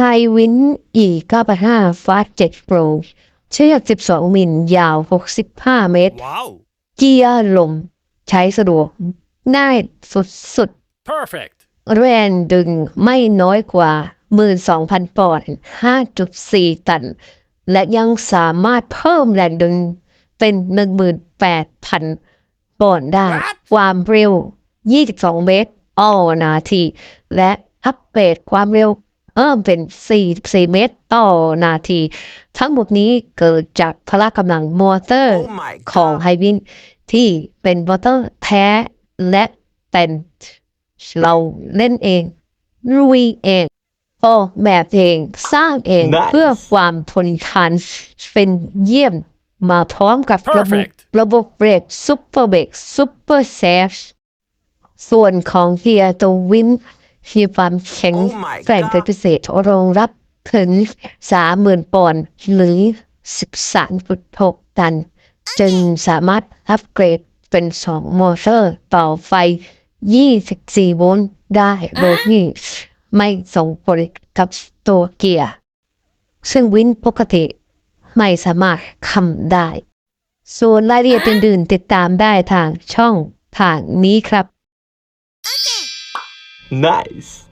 High Wind E 985 Fast 7 Pro เชือก 12 มิลยาว 65 เมตร Wow. เกียร์ลม ใช้สะดวกง่ายสุด Perfect. ๆ แรงดึงไม่น้อยกว่า 12,000 ปอนด์5.4 ตัน และยังสามารถเพิ่มแรงดึงเป็น 18,000 ปอนด์ได้ What? ความเร็ว 22 เมตรต่อนาที และอัปเกรดความเร็ว เพิ่มเป็น 44 เมตรต่อนาที ทั้งหมดนี้เกิดจากพละกำลังมอเตอร์ Oh my ของ god. ไฮวินที่เป็นมอเตอร์แท้และเป็นเราเล่นเองรุยเองออกแบบเองสร้างเอง Nice เพื่อความทนทานเป็นเยี่ยมมาพร้อมกับระบบ Perfect ระบบเบรกซุปเปอร์เบรกซุปเปอร์เซฟส่วนของเกียร์ตัววิน มีความแข็ง Oh my แกร่งเป็น god พิเศษรองรับถึง30,000ปอนด์หรือ13.6ตัน จึงสามารถอัปเกรดเป็น2มอเตอร์ต่อไฟ 24 โวลต์ได้โดยที่ไม่ส่งผลกับตัวเกียร์ ซึ่งวินปกติไม่สามารถทำได้ ส่วนรายละเอียดอื่นๆติดตามได้ทางช่องทางนี้ครับ Nice.